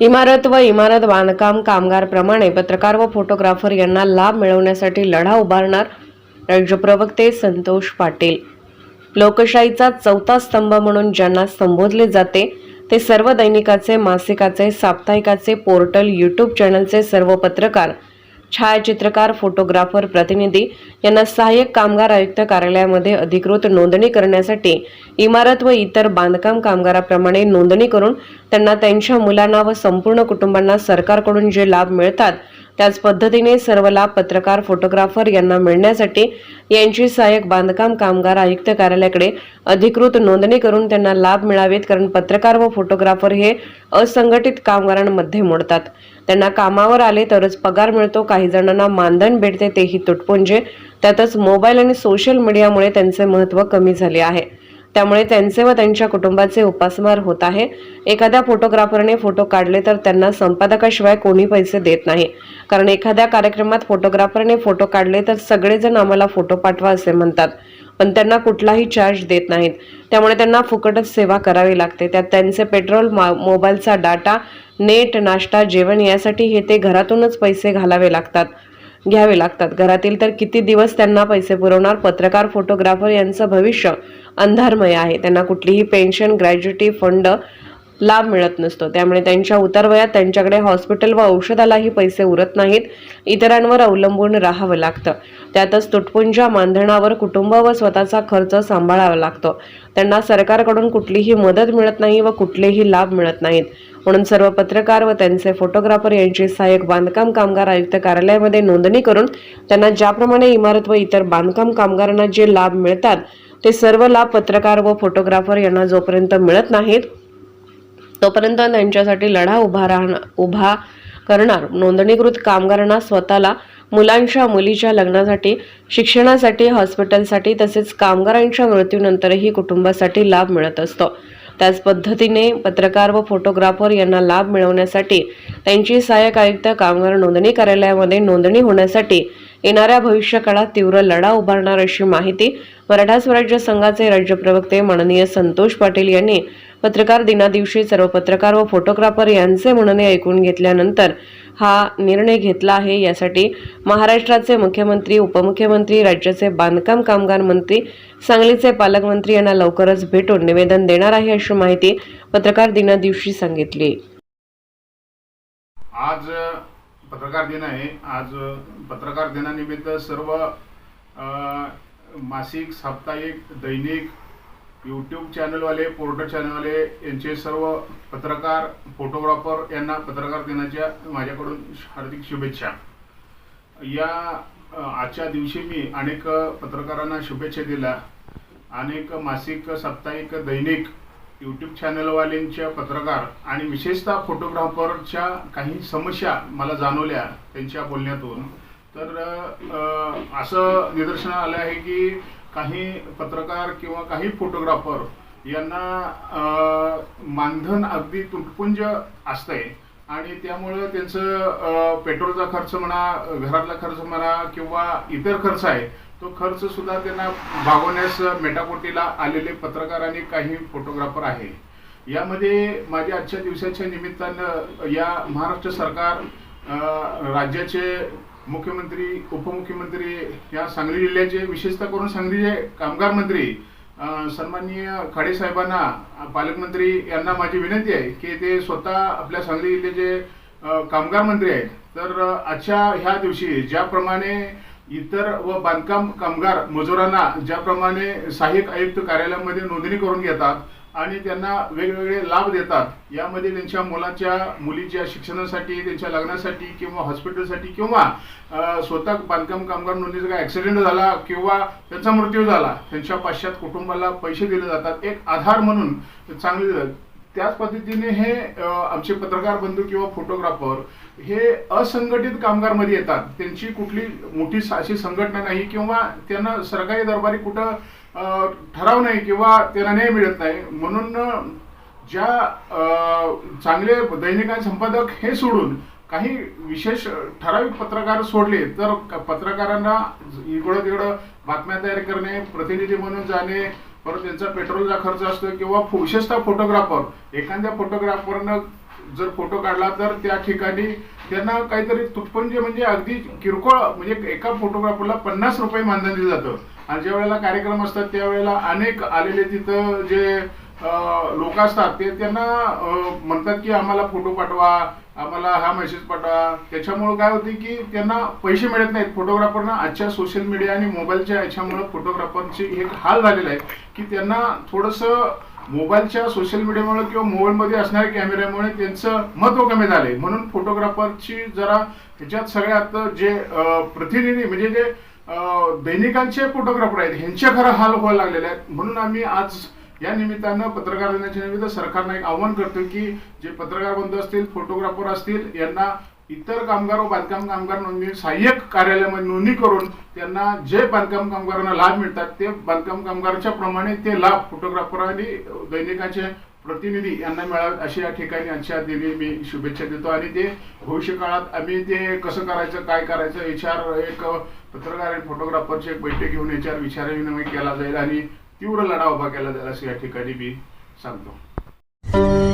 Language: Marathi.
इमारत व इमारत बांधकाम कामगारप्रमाणे पत्रकार व फोटोग्राफर यांना लाभ मिळवण्यासाठी लढा उभारणार राज्य प्रवक्ते संतोष पाटील. लोकशाहीचा चौथा स्तंभ म्हणून ज्यांना संबोधले जाते ते सर्व दैनिकाचे मासिकाचे साप्ताहिकाचे पोर्टल यूट्यूब चॅनलचे सर्व पत्रकार छायाचित्रकार फोटोग्राफर प्रतिनिधी यांना सहाय्यक कामगार आयुक्त कार्यालयामध्ये अधिकृत नोंदणी करण्यासाठी इमारत व इतर बांधकाम कामगाराप्रमाणे नोंदणी करून त्यांना त्यांच्या मुलांना व संपूर्ण कुटुंबांना सरकारकडून जे लाभ मिळतात त्याच पद्धतीने सर्व लाभ पत्रकार फोटोग्राफर यांना मिळण्यासाठी यांची सहाय्यक बांधकाम कामगार आयुक्त कार्यालयाकडे अधिकृत नोंदणी करून त्यांना लाभ मिळावेत कारण पत्रकार व फोटोग्राफर हे असंघटित कामगारांमध्ये मोडतात. त्यांना कामावर आले तरच पगार मिळतो काही जणांना मानधन भेटते तेही तुटपुंजे. त्यातच मोबाईल आणि सोशल मीडियामुळे त्यांचे महत्त्व कमी झाले आहे. त्यामुळे त्यांचे व त्यांच्या कुटुंबाचे उपासमार होत आहे. एखाद्या फोटोग्राफरने फोटो काढले तर त्यांना संपादकाशिवाय कोणी पैसे देत नाही. कारण एखाद्या कार्यक्रमात फोटोग्राफरने फोटो काढले तर सगळेजण आम्हाला फोटो पाठवा असे म्हणतात. पण त्यांना कुठलाही चार्ज देत नाहीत. त्यामुळे त्यांना फुकटच सेवा करावी लागते. त्यात त्यांचे पेट्रोल मा- मोबाईलचा डाटा नेट नाश्ता जेवण यासाठी हे ते घरातूनच पैसे घालावे लागतात. घ्यावे लागतात. घरातील तर किती दिवस त्यांना पैसे पुरवणार? पत्रकार फोटोग्राफर यांचं भविष्य अंधारमय आहे. त्यांना कुठलीही पेन्शन ग्रॅज्युटी फंड लाभ मिळत नसतो. त्यामुळे त्यांच्या उतारवयात त्यांच्याकडे हॉस्पिटल व औषधालाही पैसे उरत नाहीत. इतरांवर अवलंबून राहावं लागतं. त्यातच तुटपुंजा मानधनावर कुटुंब व स्वतःचा खर्च सांभाळावा लागतो. त्यांना सरकारकडून कुठलीही मदत मिळत नाही व कुठलेही लाभ मिळत नाहीत. म्हणून सर्व पत्रकार व त्यांचे फोटोग्राफर यांची सहाय्यक बांधकाम कामगार आयुक्त कार्यालयामध्ये नोंदणी करून त्यांना ज्याप्रमाणे इमारत व इतर बांधकाम कामगारांना जे लाभ मिळतात ते सर्व लाभ पत्रकार व फोटोग्राफर यांना जोपर्यंत मिळत नाहीत तोपर्यंत त्यांच्यासाठी लढा उभा राहणार उभा करणार. नोंदणीकृत कामगारांना स्वतःला मुलांच्या मुलीच्या लग्नासाठी शिक्षणासाठी हॉस्पिटलसाठी तसेच कामगारांच्या मृत्यूनंतरही कुटुंबासाठी लाभ मिळत असतो. त्याच पद्धतीने पत्रकार व फोटोग्राफर यांना लाभ मिळवण्यासाठी त्यांची सहाय्यक आयुक्त कामगार नोंदणी कार्यालयामध्ये नोंदणी होण्यासाठी येणाऱ्या भविष्यकाळात तीव्र लढा उभारणार अशी माहिती मराठा स्वराज्य संघाचे राज्य प्रवक्ते माननीय संतोष पाटील यांनी पत्रकार दिनादिवशी सर्व पत्रकार व फोटोग्राफर यांचे म्हणणे ऐकून घेतल्यानंतर हा निर्णय घेतला आहे. यासाठी महाराष्ट्राचे मुख्यमंत्री उपमुख्यमंत्री राज्याचे बांधकाम कामगार मंत्री सांगलीचे पालकमंत्री यांना लवकरच भेटून निवेदन देणार आहे अशी माहिती पत्रकार दिनादिवशी सांगितली. आज पत्रकार दिन आहे. आज पत्रकार दिनानिमित्त सर्व मासिक साप्ताहिक दैनिक यूट्यूब चॅनलवाले पोर्टल चॅनलवाले यांचे सर्व पत्रकार फोटोग्राफर यांना पत्रकार दिनाच्या माझ्याकडून हार्दिक शुभेच्छा. या आजच्या दिवशी मी अनेक पत्रकारांना शुभेच्छा दिल्या. अनेक मासिक साप्ताहिक दैनिक यूट्यूब चॅनलवाल्यांच्या पत्रकार आणि विशेषतः फोटोग्राफरच्या काही समस्या मला जाणवल्या त्यांच्या बोलण्यातून. तर असं निदर्शन आलं आहे की काही पत्रकार किंवा काही फोटोग्राफर यांना मानधन अगदी तुटपुंज असतंय. आणि त्यामुळं त्यांचं पेट्रोलचा खर्च म्हणा घरातला खर्च म्हणा किंवा इतर खर्च आहे तो खर्च सुद्धा त्यांना भागवण्यास मेटाकोटीला आलेले पत्रकार आणि काही फोटोग्राफर आहे. यामध्ये माझ्या आजच्या दिवसाच्या निमित्तानं या महाराष्ट्र सरकार राज्याचे मुख्यमंत्री उपमुख्यमंत्री या सांगली जिल्ह्याचे विशेषतः करून सांगलीचे कामगार मंत्री सन्माननीय खाडे साहेबांना पालकमंत्री यांना माझी विनंती आहे की ते स्वतः आपल्या सांगली जिल्ह्याचे कामगार मंत्री आहेत तर आजच्या ह्या दिवशी ज्याप्रमाणे इतर व बांधकाम कामगार मजुरांना ज्याप्रमाणे सहाय्यक आयुक्त कार्यालयामध्ये नोंदणी करून घेतात आणि त्यांना वेगवेगळे लाभ देतात. यामध्ये त्यांच्या मुलाच्या मुलीच्या शिक्षणासाठी त्यांच्या लग्नासाठी किंवा हॉस्पिटलसाठी किंवा स्वतः बांधकाम कामगार नोंदणीचा काही ॲक्सिडेंट झाला किंवा त्यांचा मृत्यू झाला त्यांच्या पाश्चात कुटुंबाला पैसे दिले जातात. एक आधार म्हणून चांगले त्याच पद्धतीने हे आमचे पत्रकार बंधू किंवा फोटोग्राफर हे असंघटित कामगारमध्ये येतात. त्यांची कुठली मोठी अशी संघटना नाही किंवा त्यांना सरकारी दरबारी कुठं ठराव नाही किंवा त्यांना न्याय मिळत नाही. म्हणून ज्या चांगले दैनिक संपादक हे सोडून काही विशेष ठराविक पत्रकार सोडले तर पत्रकारांना इकडं तिकडं बातम्या तयार करणे प्रतिनिधी म्हणून जाणे परत त्यांचा पेट्रोलचा खर्च असतो किंवा विशेषतः फोटोग्राफर. एखाद्या फोटोग्राफरनं जर फोटो काढला तर त्या ठिकाणी त्यांना काहीतरी तुटपुंजे म्हणजे अगदी किरकोळ म्हणजे एका फोटोग्राफरला पन्नास रुपये मानधन दिलं जातं. आणि ज्या वेळेला कार्यक्रम असतात त्यावेळेला अनेक आलेले तिथं जे लोक असतात ते त्यांना म्हणतात की आम्हाला फोटो पाठवा आम्हाला हा मेसेज पाठवा. त्याच्यामुळं काय होते की त्यांना पैसे मिळत नाहीत. फोटोग्राफरना आजच्या सोशल मीडिया आणि मोबाईलच्या याच्यामुळं फोटोग्राफरचे एक हाल झालेला आहे की त्यांना थोडंसं मोबाईलच्या सोशल मीडियामुळे किंवा मोबाईलमध्ये असणाऱ्या कॅमेऱ्यामुळे त्यांचं महत्त्व कमी झालंय. म्हणून फोटोग्राफरची जरा ह्याच्यात सगळ्यात जे प्रतिनिधी म्हणजे जे दैनिकांचे फोटोग्राफर आहेत ह्यांचे खरं हाल व्हायला लागलेले आहेत. म्हणून आम्ही आज या निमित्तानं पत्रकार दिनाच्या निमित्त सरकारनं एक आव्हान करतो की जे पत्रकार बंधू असतील फोटोग्राफर असतील यांना इतर कामगार व बांधकाम कामगार नोंदणी सहाय्यक कार्यालयामध्ये नोंदणी करून त्यांना जे बांधकाम कामगारांना लाभ मिळतात ते बांधकाम कामगारांच्या प्रमाणे ते लाभ फोटोग्राफर आणि दैनिकाचे प्रतिनिधी यांना मिळावेत अशी या ठिकाणी आजच्या दिली मी शुभेच्छा देतो. आणि ते भविष्य काळात आम्ही ते कसं करायचं काय करायचं याच्यावर एक पत्रकार आणि फोटोग्राफरची एक बैठक घेऊन याच्यावर विचारविनिमय केला जाईल आणि तीव्र लढा उभा केला जाईल असं या ठिकाणी मी सांगतो.